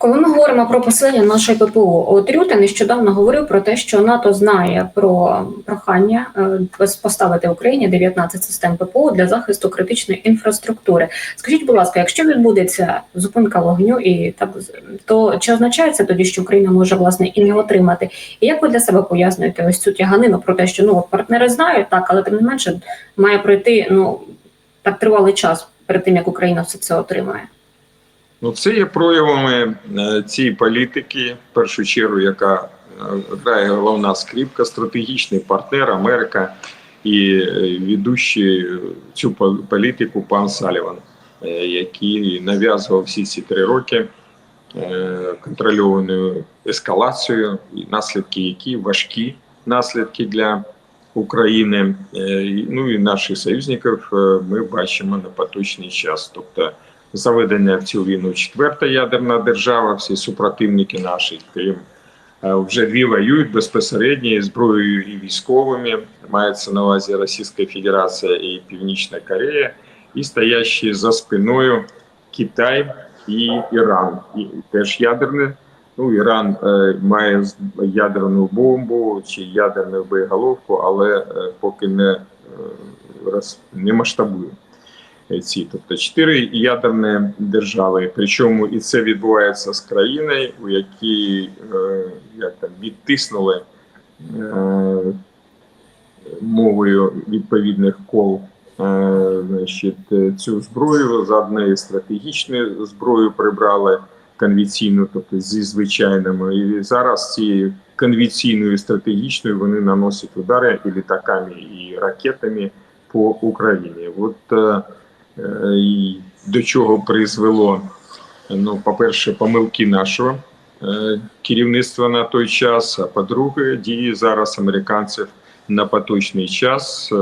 Коли ми говоримо про посилення нашої ППО, от Рюте нещодавно говорив про те, що НАТО знає про прохання е, поставити Україні 19 систем ППО для захисту критичної інфраструктури. Скажіть, будь ласка, якщо відбудеться зупинка вогню, і так то чи означає це тоді, що Україна може власне і не отримати? І як ви для себе пояснюєте ось цю тяганину про те, що ну партнери знають так, але тим не менше має пройти ну так тривалий час перед тим, як Україна все це отримає? Ну, це є проявами е, цієї політики, в першу чергу, яка е, грає головна скрипка, стратегічний партнер Америка і е, ведучий цю пол- політику пан Саліван, який нав'язував всі ці три роки контрольованою ескалацією, і наслідки, які важкі наслідки для України. Ну і наших союзників ми бачимо на поточний час. Тобто заведення в цю війну четверта ядерна держава, всі супротивники наші, крім е, вже дві воюють безпосередньо і зброєю і військовими. Мається на увазі Російська Федерація і Північна Корея, і стоящі за спиною Китай і Іран. І теж ядерне. Ну, Іран е, має ядерну бомбу чи ядерну боєголовку, але е, поки не, е, не масштабує ці, тобто чотири ядерні держави. Причому і це відбувається з країною, у якій е, як там відтиснули е, мовою відповідних кол. е, Значить, цю зброю за однією стратегічною зброєю прибрали конвенційну, тобто зі звичайними. І зараз цією конвенційною стратегічною вони наносять удари і літаками, і ракетами по Україні. От до чого призвело, ну, по-перше, помилки нашого е, керівництва на той час, а по-друге, дії зараз американців на поточний час. е,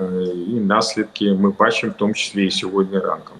е, І наслідки ми бачимо, в тому числі і сьогодні ранком.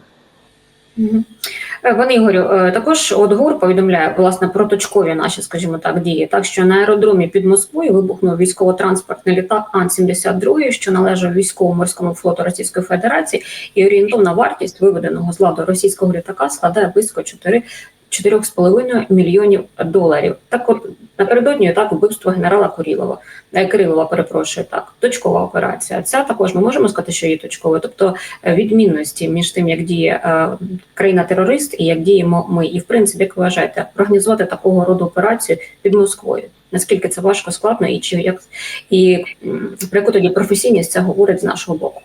Е, Пане Ігорю, е, також от ГУР повідомляє власне про точкові наші, скажімо так, дії. Так що на аеродромі під Москвою вибухнув військово-транспортний літак Ан-72, що належав військово-морському флоту Російської Федерації, і орієнтовна вартість виведеного з ладу російського літака складає близько 4 4,5 мільйонів доларів. Так от напередодні так вбивство генерала Курілова, е, Кирилова, перепрошую так, точкова операція. Ця також ми можемо сказати, що є точковою, тобто е, відмінності між тим, як діє е, країна-терорист і як діємо ми. І в принципі, як ви вважаєте, організувати такого роду операцію під Москвою? Наскільки це важко, складно, і чи як і про яку тоді професійність це говорить з нашого боку?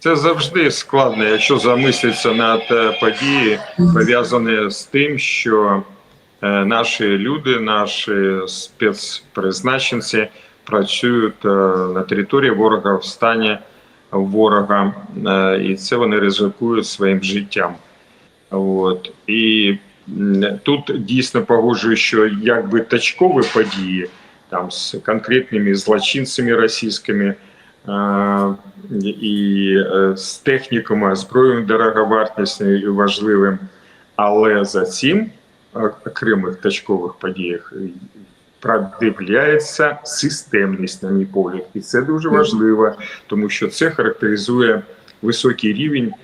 Це завжди складно, якщо замислитися над е, події, пов'язані з тим, що е, наші люди, наші спецпризначенці працюють е, на території ворога в стані ворога, і це вони ризикують своїм життям. От і тут дійсно погоджую, що якби точкові події там з конкретними злочинцями російськими. І е, з техніками, зброєю дороговартісною і важливим. Але за цим окремих точкових подіях е, продивляється системність, на мій погляд, і це дуже важливо, тому що це характеризує високий рівень е,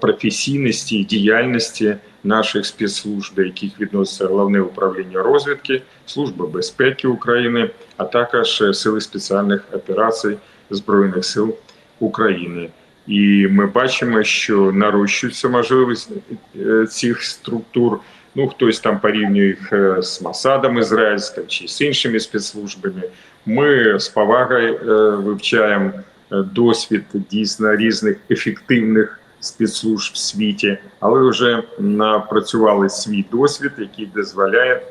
професійності і діяльності наших спецслужб, до яких відноситься головне управління розвідки, служба безпеки України, а також сили спеціальних операцій збройних сил України. І ми бачимо, що нарощується можливість е, цих структур. Ну, хтось там порівнює їх е, з Масадом ізраїльським чи з іншими спецслужбами. Ми з повагою е, вивчаємо досвід дійсно різних ефективних спецслужб в світі, але вже напрацювали свій досвід, який дозволяє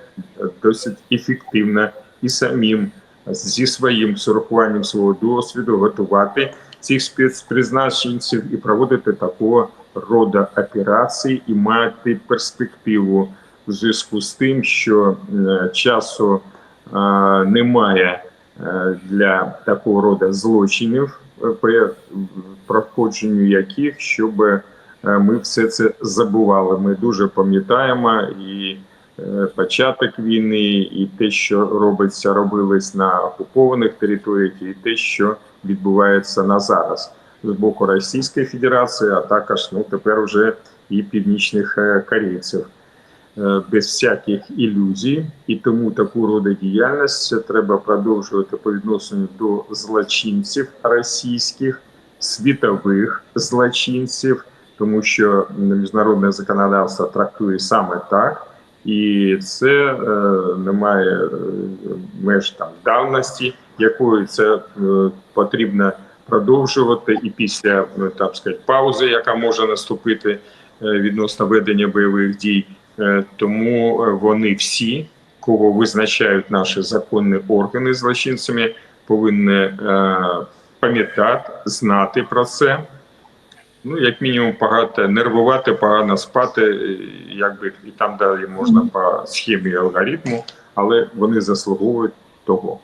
досить ефективно і самим зі своїм з урахуванням свого досвіду готувати цих спецпризначенців і проводити такого роду операції і мати перспективу в зв'язку з тим, що е, часу е, немає е, для такого роду злочинів, при проходженню яких щоб ми все це забували. Ми дуже пам'ятаємо і початок війни, і те, що робиться, робилось на окупованих територіях, і те, що відбувається на зараз з боку Російської Федерації, а також ну тепер вже і північних е, корейців е, без всяких ілюзій, і тому таку роду діяльність треба продовжувати по відношенню до злочинців російських, світових злочинців, тому що міжнародне законодавство трактує саме так. І це е, не е, меж там давності, якою це е, потрібно продовжувати, і після е, так сказати, паузи, яка може наступити е, відносно ведення бойових дій. Е, Тому вони всі, кого визначають наші законні органи злочинцями, повинні е, пам'ятати, знати про це. Ну, як мінімум, погано нервувати, погано спати, якби і там далі можна по схемі і алгоритму, але вони заслуговують того.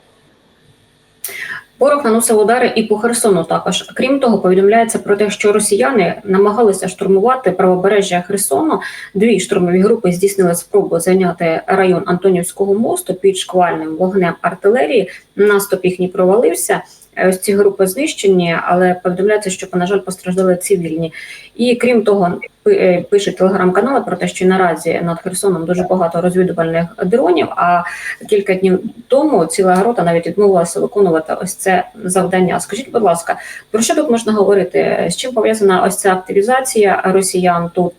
Ворог наносив удари і по Херсону також. Крім того, повідомляється про те, що росіяни намагалися штурмувати правобережжя Херсону. Дві штурмові групи здійснили спробу зайняти район Антонівського мосту під шквальним вогнем артилерії. Наступ їхній провалився. Е, Ось ці групи знищені, але повідомляється, що на жаль постраждали цивільні. І крім того, пишуть телеграм-канали про те, що наразі над Херсоном дуже багато розвідувальних дронів. А кілька днів тому ціла рота навіть відмовилася виконувати ось це завдання. Скажіть, будь ласка, про що тут можна говорити? З чим пов'язана ось ця активізація росіян тут?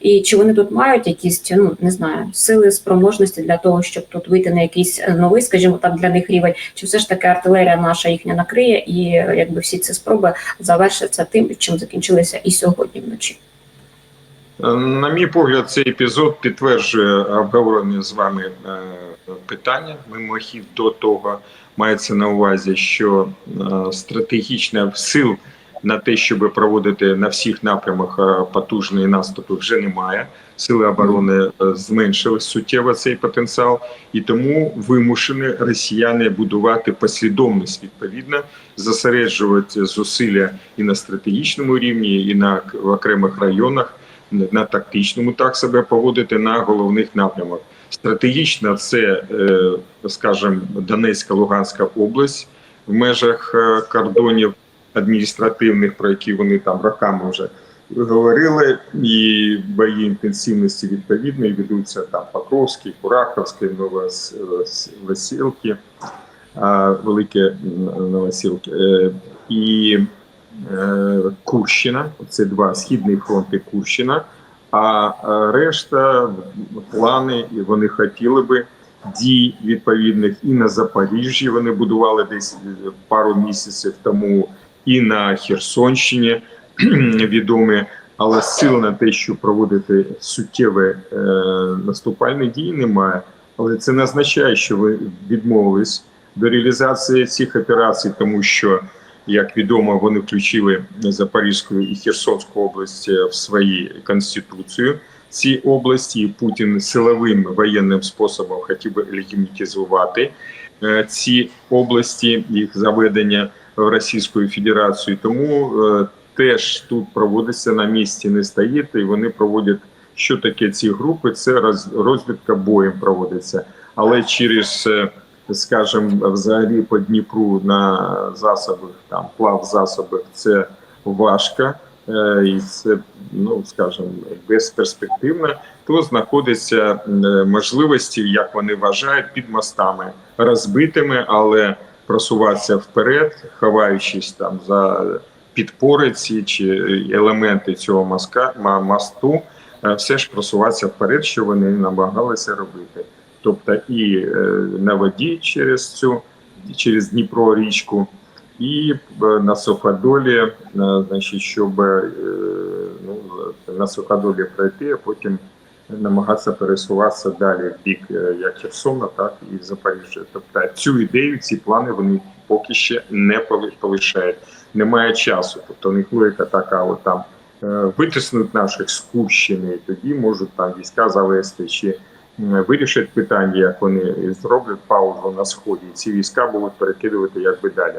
І чи вони тут мають якісь ну не знаю сили, спроможності для того, щоб тут вийти на якийсь новий, скажімо так, для них рівень? Чи все ж таки артилерія наша їхня накриє, і якби всі ці спроби завершаться тим, чим закінчилися і сьогодні вночі? На мій погляд, цей епізод підтверджує обговорені з вами е, питання мимохід до того. Мається на увазі, що е, стратегічних сил на те, щоб проводити на всіх напрямах е, потужний наступ, вже немає. Сили оборони зменшили суттєво цей потенціал, і тому вимушені росіяни будувати послідовність відповідно, зосереджувати зусилля і на стратегічному рівні, і на окремих районах на тактичному так себе поводити на головних напрямах. Стратегічно це, е, скажімо, Донецька, Луганська область в межах е, кордонів адміністративних, про які вони там роками вже говорили, і бої інтенсивності відповідної ведуться там Покровський, Кураховський, Новосілки, Велике Новосілки. Е, І е, Курщина, це два східний фронт і Курщина. А е, решта плани, і вони хотіли би дій відповідних і на Запоріжжі. Вони будували десь е, пару місяців тому, і на Херсонщині відомі. Але сил на те, щоб проводити суттєві е, наступальні дії, немає. Але це не означає, що ви відмовились до реалізації цих операцій, тому що як відомо, вони включили Запорізьку і Херсонську область в свої конституцію. Ці області і Путін силовим воєнним способом хотів би легімітизувати е, ці області, їх заведення в Російську Федерацію. Тому е, теж тут проводиться на місці, не стоїть, і вони проводять що таке ці групи. Це роз- розвідка боєм проводиться, але через е, скажімо, взагалі по Дніпру на засобах, там плав засобах це важко е, і це, ну скажімо, безперспективно. То знаходяться е, можливості, як вони вважають, під мостами розбитими, але просуватися вперед, ховаючись там за підпори ці чи елементи цього моска мосту, е, все ж просуватися вперед, що вони намагалися робити тобто і е, на воді через цю через Дніпро річку, і е, на суходолі, е, значить, щоб ну, на суходолі пройти, а потім намагатися пересуватися далі в бік як Херсона, так і Запоріжжя. Тобто цю ідею, ці плани вони поки ще не полишають. Немає часу. Тобто у них логіка така, от там витиснуть наших з Курщини, і тоді можуть там війська завести чи вирішать питання, як вони зроблять паузу на сході. Ці війська будуть перекидувати якби далі.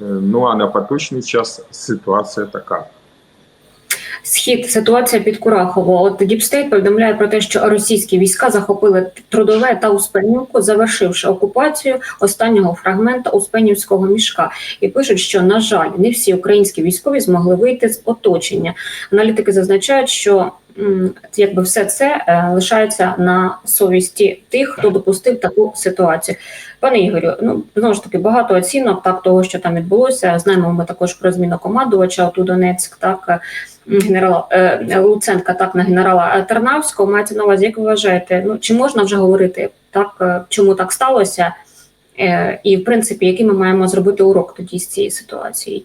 Е, Ну а на поточний час ситуація така. Схід ситуація під Курахово. От Діпстейт повідомляє про те, що російські війська захопили трудове та Успенівку, завершивши окупацію останнього фрагмента Успенівського мішка, і пишуть, що на жаль, не всі українські військові змогли вийти з оточення. Аналітики зазначають, що якби все це е, лишається на совісті тих, хто допустив таку ситуацію. Пане Ігорю, ну знову ж таки багато оцінок так того, що там відбулося. Знаємо ми також про зміну командувача от у Донецьк, так е, генерала е, Луценка, так на генерала Тарнавського. Мається на увазі, як ви вважаєте, ну чи можна вже говорити так, чому так сталося? Е, І в принципі, який ми маємо зробити урок тоді з цієї ситуації?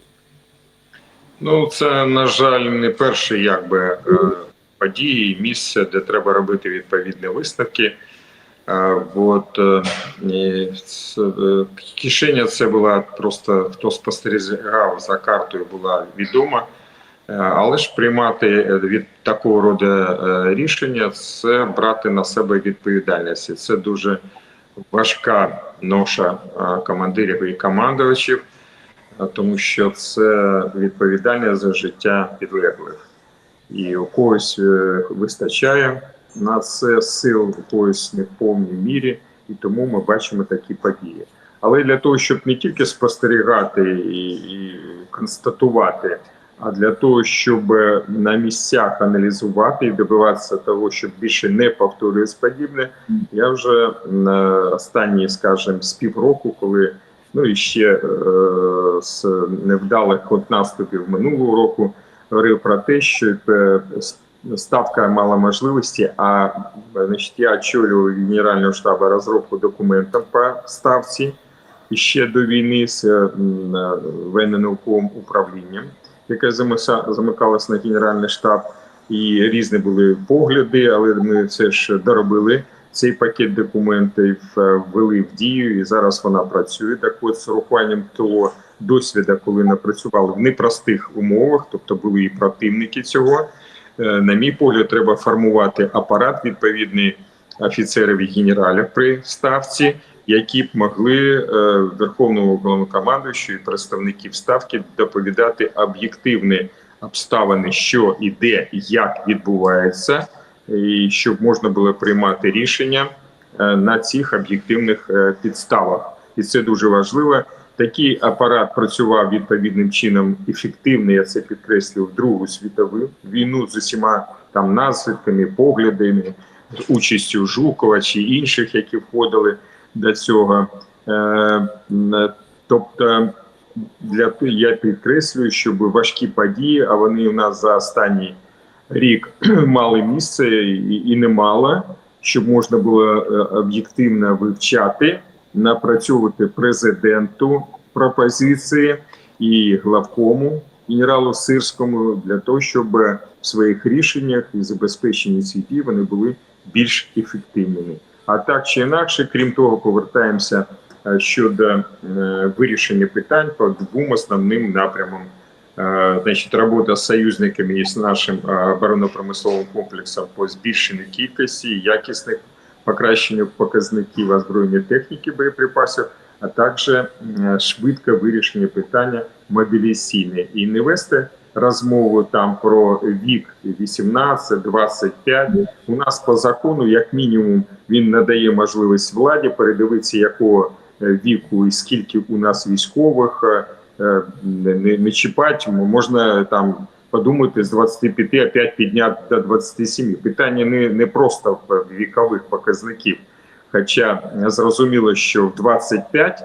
Ну, це, на жаль, не перші якби події, місце, де треба робити відповідні висновки. От е, е, кишеня це була просто хто спостерігав за картою, була відома. Е, Але ж приймати від такого роду рішення це брати на себе відповідальність. І Це дуже важка ноша командирів і командувачів, тому що це відповідальність за життя підлеглих. І у когось е, вистачає на це сил, у когось не в повній мірі, і тому ми бачимо такі події. Але для того, щоб не тільки спостерігати і, і констатувати, а для того, щоб на місцях аналізувати і добиватися того, щоб більше не повторювалось подібне, я вже на останні, скажімо, з півроку, коли ну і ще е, з невдалих контрнаступів минулого року говорив про те, що е, ставка мала можливості, а значить, я очолював Генерального штабу розробку документів по ставці ще до війни з е, е, воєнно-науковим управлінням, яке замикалось на Генеральний штаб, і різні були погляди, але ми це ж доробили. Цей пакет документів ввели в дію, і зараз вона працює. Так от з урахуванням того досвіду, коли напрацювали в непростих умовах, тобто були і противники цього. Е, На мій погляд, треба формувати апарат відповідний офіцерів і генералів при ставці, які б могли е, верховному головнокомандуючу і представників ставки доповідати об'єктивні обставини, що і де, і як відбувається, і щоб можна було приймати рішення е, на цих об'єктивних підставах. І це дуже важливо. Такий апарат працював відповідним чином ефективно. Я це підкреслюю в Другу світову війну з усіма там наслідками, поглядами, з участю Жукова чи інших, які входили до цього. Е, Тобто, для я підкреслюю, щоб важкі події, а вони у нас за останній рік мали місце і, і немало, щоб можна було е, об'єктивно вивчати напрацьовувати президенту пропозиції і главкому генералу Сирському для того, щоб в своїх рішеннях і забезпеченні цих дій вони були більш ефективними. А так чи інакше, крім того, повертаємося е, щодо е, вирішення питань по двом основним напрямам. Е, Значить, робота з союзниками і з нашим оборонно-промисловим комплексом по збільшенню кількості якісних покращенню показників озброєння техніки боєприпасів, а також швидке вирішення питання мобілізаційне і не вести розмову там про вік 18-25. У нас по закону, як мінімум, він надає можливість владі передивитися, якого е, віку і скільки у нас військових е, е, не, не чіпати. Можна там подумати з 25 опять підняти до 27. Питання не, не просто в вікових показників. Хоча зрозуміло, що в 25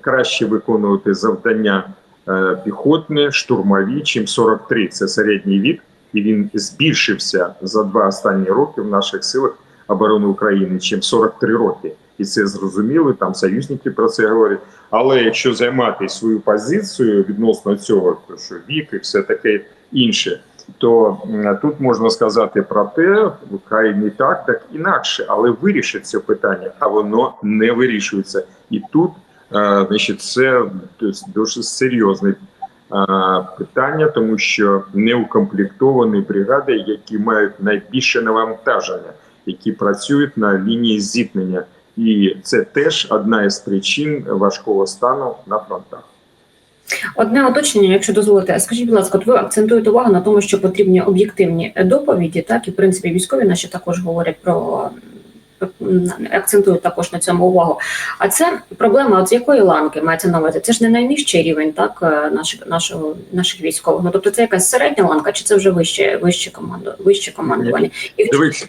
краще виконувати завдання е, піхотне, штурмові, чим 43. Це середній вік, і він збільшився за два останні роки в наших силах оборони України, чим 43 роки. І це зрозуміло, там союзники про це говорять. Але якщо займати свою позицію відносно цього, що вік і все таке інше, то тут можна сказати про те, хай не так, так інакше, але вирішить це питання, а воно не вирішується. І тут, е, значить, це дуже серйозне е, питання, тому що неукомплектовані бригади, які мають найбільше навантаження, які працюють на лінії зіткнення. І це теж одна із причин важкого стану на фронтах. Одне уточнення, якщо дозволите, скажіть, будь ласка, от ви акцентуєте увагу на тому, що потрібні об'єктивні доповіді, так і в принципі військові наші також говорять про акцентують також на цьому увагу. А це проблема, от з якої ланки мається на увазі? Це ж не найнижчий рівень, так е, наших нашого наших військових. Ну тобто це якась середня ланка, чи це вже вище вище команду, вище командування? І Дивись,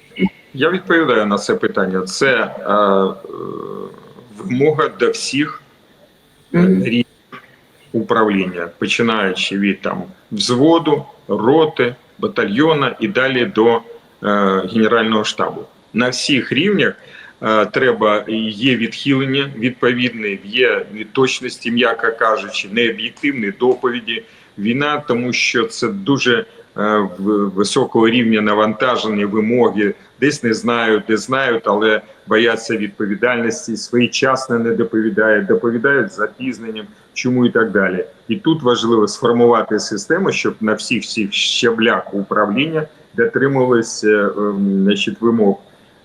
я відповідаю на це питання. Це е, вимога до всіх Мгм. рівнів управління, починаючи від там взводу, роти, батальйона і далі до е, генерального штабу. На всіх рівнях е, треба є відхилення відповідне, є неточності, м'яко кажучи, необ'єктивні доповіді. Війна, тому що це дуже е, високого рівня навантаження, вимоги, десь не знають, де знають, але бояться відповідальності, своєчасно не доповідають, доповідають з запізненням, чому і так далі. І тут важливо сформувати систему, щоб на всіх всіх щаблях управління дотримувалися е, значить, вимог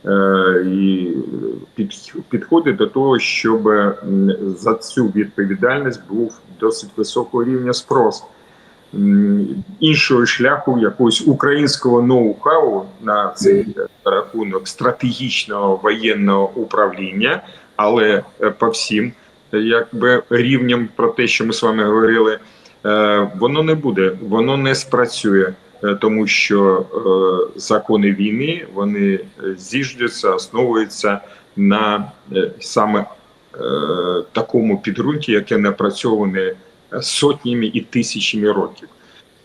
е, і підходи до того, щоб за цю відповідальність був досить високого рівня спрос. Іншого шляху якогось українського ноу-хау на цей рахунок стратегічного воєнного управління, але е, по всім е, якби рівням про те, що ми з вами говорили, е, воно не буде, воно не спрацює, е, тому що е, закони війни вони е, зіждуться, основуються на е, саме е, такому підґрунті, яке напрацьоване сотнями і тисячами років.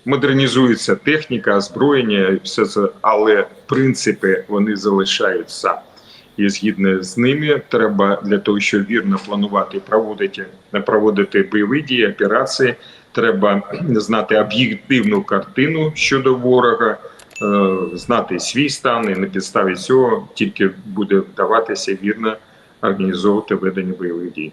Модернізується техніка, озброєння, все це, але принципи вони залишаються. І згідно з ними, треба для того, щоб вірно планувати, проводити, проводити бойові дії, операції. Треба знати об'єктивну картину щодо ворога, е, знати свій стан, і на підставі цього тільки буде вдаватися вірно організовувати ведення бойових дій.